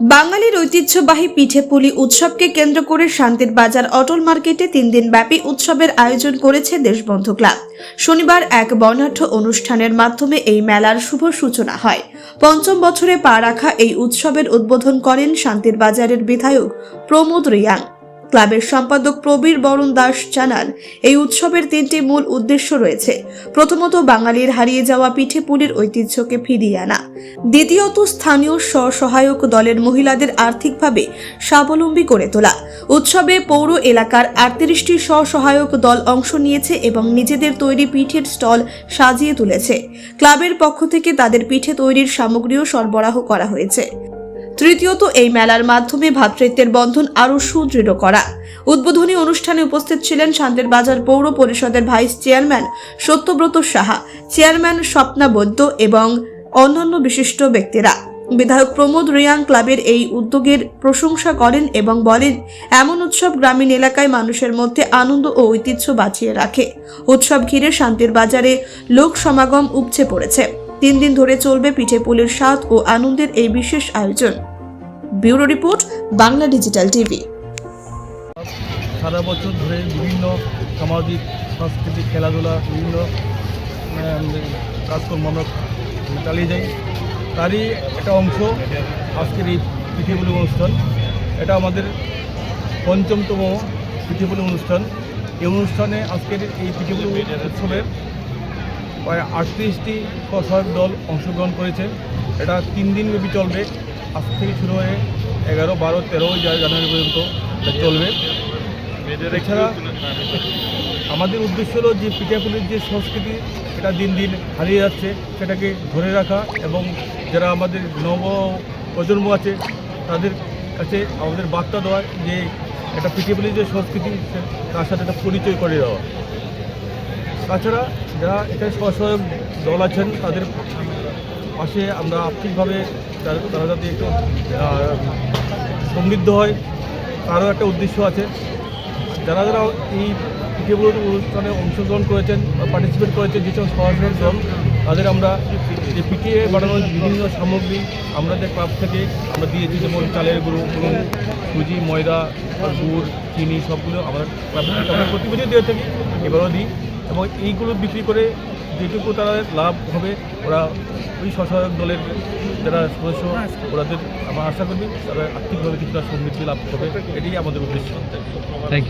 বাঙালির ঐতিহ্যবাহী পিঠেপুলি উৎসবকে কেন্দ্র করে শান্তির বাজার অটল মার্কেটে তিন দিন ব্যাপী উৎসবের আয়োজন করেছে দেশবন্ধু ক্লাব। শনিবার এক বর্ণাঢ্য অনুষ্ঠানের মাধ্যমে এই মেলার শুভ সূচনা হয়। পঞ্চম বছরে পা রাখা এই উৎসবের উদ্বোধন করেন শান্তির বাজারের বিধায়ক প্রমোদ রিয়াং। ক্লাবের সম্পাদক প্রবীর বরণ দাস জানান, এই উৎসবের তিনটি মূল উদ্দেশ্য রয়েছে। প্রথমত, বাঙালির হারিয়ে যাওয়া পিঠে পুলির ঐতিহ্যকে ফিরিয়ে আনা। দ্বিতীয়ত, স্থানীয় স্বসহায়ক দলের মহিলাদের আর্থিকভাবে স্বাবলম্বী করে তোলা। উৎসবে পৌর এলাকার আটত্রিশটি স্বসহায়ক দল অংশ নিয়েছে এবং নিজেদের তৈরি পিঠের স্টল সাজিয়ে তুলেছে। ক্লাবের পক্ষ থেকে তাদের পিঠে তৈরির সামগ্রীও সরবরাহ করা হয়েছে। তৃতীয়ত, এই মেলার মাধ্যমে ভ্রাতৃত্বের বন্ধন আরও সুদৃঢ় করা। উদ্বোধনী অনুষ্ঠানে উপস্থিত ছিলেন শান্তির বাজার পৌর পরিষদের vice chairman Satyabrata Saha, chairman Swapna Baidya এবং অন্যান্য বিশিষ্ট ব্যক্তিরা। বিধায়ক প্রমোদ রিয়াং ক্লাবের এই উদ্যোগের প্রশংসা করেন এবং বলেন, এমন উৎসব গ্রামীণ এলাকায় মানুষের মধ্যে আনন্দ ও ঐতিহ্য বাঁচিয়ে রাখে। উৎসব ঘিরে শান্তির বাজারে লোক সমাগম উপচে পড়েছে। তিন দিন ধরে চলবে পিঠে পুলির স্বাদ ও আনন্দের এই বিশেষ আয়োজন। Bureau report, Bangla digital TV. সারা বছর ধরে বিভিন্ন সামাজিক, সাংস্কৃতিক খেলাধুলা, বিভিন্ন কাজকর্ম চালিয়ে যাই। তারই একটা অংশ আজকের এই পিঠেপুলি অনুষ্ঠান। এটা আমাদের পঞ্চমতম পিঠেপুলি অনুষ্ঠান। এই অনুষ্ঠানে আজকের এই পিঠেপুলি উৎসবের প্রায় আটত্রিশটি স্বসহায়ক দল অংশগ্রহণ করেছে। এটা তিন দিন ব্যাপী চলবে। আজ থেকে শুরু হয়ে এগারো, বারো, তেরো জানুয়ারি পর্যন্ত এটা চলবে। এছাড়া আমাদের উদ্দেশ্য হলো যে পিঠাপুলির যে সংস্কৃতি এটা দিন দিন হারিয়ে যাচ্ছে। সেটাকে ধরে রাখা এবং যারা আমাদের নব প্রজন্ম আছে, তাদের কাছে আমাদের বার্তা দেওয়া যে একটা পিঠেপুলির যে সংস্কৃতি তার সাথে একটা পরিচয় করে দেওয়া। তাছাড়া যারা এখানে স্বসহায়ক দল আছেন, তাদের পাশে আমরা আর্থিকভাবে তারা- যাতে একটু সমৃদ্ধ হয়, তারও একটা উদ্দেশ্য আছে। যারা যারা এই পিঠেপুর অনুষ্ঠানে অংশগ্রহণ করেছেন বা পার্টিসিপেট করেছেন যেসব সহযোগ দল, তাদের আমরা যে পিঠে বানানোর বিভিন্ন সামগ্রী আমরা যে ক্লাব থেকে আমরা দিয়েছি, যেমন চালের গুঁড়ো বলুন সুজি, ময়দা গুড় চিনি, সবগুলো আমরা ক্লাব থেকে প্রতি বছর দিয়ে থাকি। এবারও দিই। এবং এইগুলো বিক্রি করে যেটুকু তারা লাভ হবে ওরা ওই স্বসহায়ক দলের যারা সদস্য ওরাদের আমরা আশা করি তারা আর্থিকভাবে কিছুটা সমৃদ্ধি লাভ করবে। এটাই আমাদের উদ্দেশ্য। থ্যাংক